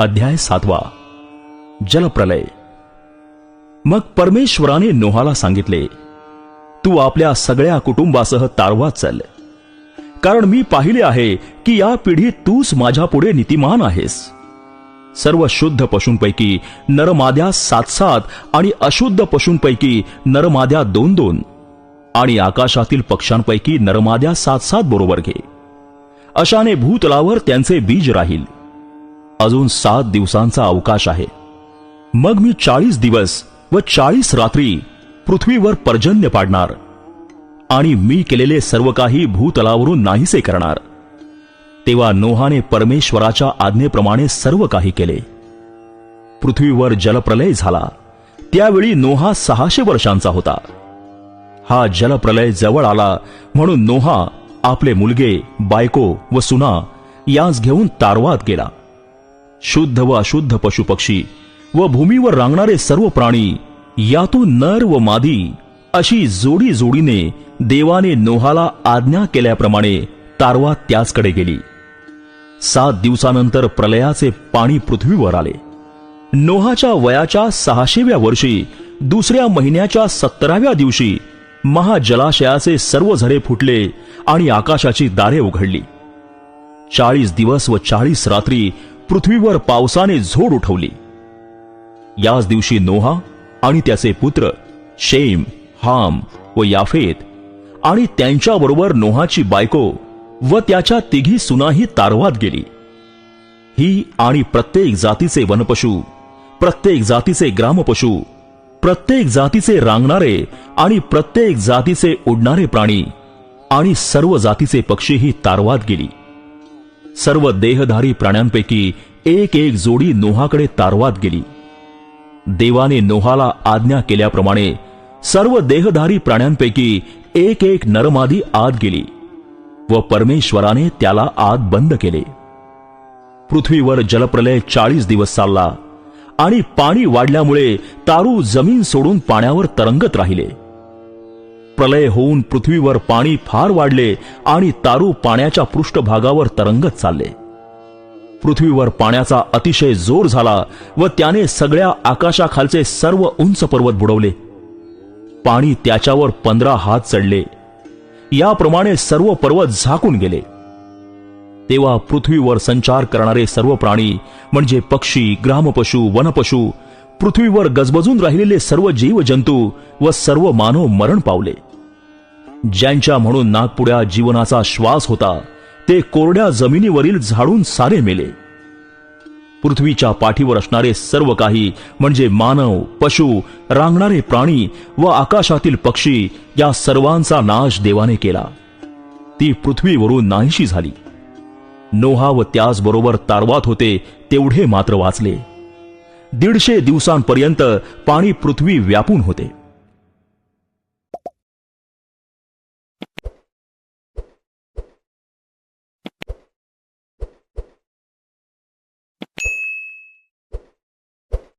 अध्याय सातवा. जलप्रलय. मग परमेश्वराने नोहाला सांगितले तू आपल्या सगळ्या कुटुंबासह तारवात चल. कारण मी पाहिले आहे की या पिढीत तूच माझ्या पुढे नीतिमान आहेस. सर्व शुद्ध पशूंपैकी नरमाद्या सात सात आणि अशुद्ध पशूंपैकी नरमाद्या दोन दोन आणि आकाशातील पक्ष्यांपैकी नरमाद्या सात सात बरोबर घे. अशाने भूतलावर त्यांचे बीज राहील. अजून सात दिवसांचा अवकाश आहे. मग मी चाळीस दिवस व चाळीस रात्री पृथ्वीवर पर्जन्य पाडणार आणि मी केलेले सर्व काही भूतलावरून नाहीसे करणार. तेव्हा नोहाने परमेश्वराच्या आज्ञेप्रमाणे सर्व काही केले. पृथ्वीवर जलप्रलय झाला. त्यावेळी नोहा सहाशे वर्षांचा होता. हा जलप्रलय जवळ आला म्हणून नोहा आपले मुलगे बायको व सुना यास घेऊन तारवात गेला. शुद्ध व अशुद्ध पशुपक्षी व भूमीवर रांगणारे सर्व प्राणी यातून नर व मादी अशी जोडी जोडीने देवाने नोहाला आज्ञा केल्याप्रमाणे तारवा त्याचकडे गेली. सात दिवसानंतर प्रलयाचे पाणी पृथ्वीवर आले. नोहाच्या वयाच्या सहाशेव्या वर्षी दुसऱ्या महिन्याच्या सत्तराव्या दिवशी महाजलाशयाचे सर्व झरे फुटले आणि आकाशाची दारे उघडली. चाळीस दिवस व चाळीस रात्री पृथ्वीवर पावसाने झोड उठवली. याच दिवशी नोहा आणि त्याचे पुत्र शेम हाम व याफेत आणि त्यांच्याबरोबर नोहाची बायको व त्याच्या तिघी सुनाही तारवात गेली. ही आणि प्रत्येक जातीचे वनपशु प्रत्येक जातीचे ग्रामपशु प्रत्येक जातीचे रांगणारे आणि प्रत्येक जातीचे उडणारे प्राणी आणि सर्व जातीचे पक्षीही तारवात गेली. सर्व देहधारी प्राण्यांपैकी एक एक जोडी नोहाकडे तारवात गेली. देवाने नोहाला आज्ञा केल्याप्रमाणे सर्व देहधारी प्राण्यांपैकी एक एक नरमादी आत गेली व परमेश्वराने त्याला आत बंद केले. पृथ्वीवर जलप्रलय चाळीस दिवस चालला आणि पाणी वाढल्यामुळे तारू जमीन सोडून पाण्यावर तरंगत राहिले. प्रलय होऊन पृथ्वीवर पाणी फार वाढले आणि तारू पाण्याच्या पृष्ठभागावर तरंगत चालले. पृथ्वीवर पाण्याचा अतिशय जोर झाला व त्याने सगळ्या आकाशाखालचे सर्व उंच पर्वत बुडवले. पाणी त्याच्यावर पंधरा हात चढले. याप्रमाणे सर्व पर्वत झाकून गेले. तेव्हा पृथ्वीवर संचार करणारे सर्व प्राणी म्हणजे पक्षी ग्रामपशु वनपशु पृथ्वीवर गजबजून राहिलेले सर्व जीवजंतू व सर्व मानव मरण पावले. ज्यांच्या म्हणून नागपुड्या जीवनाचा श्वास होता ते कोरड्या जमिनीवरील झाडून सारे मेले. पृथ्वीच्या पाठीवर असणारे सर्व काही म्हणजे मानव पशु रांगणारे प्राणी व आकाशातील पक्षी या सर्वांचा नाश देवाने केला. ती पृथ्वीवरून नाहीशी झाली. नोहा व त्याचबरोबर तारवात होते तेवढे मात्र वाचले. दीडशे दिवसांपर्यंत पाणी पृथ्वी व्यापून होते.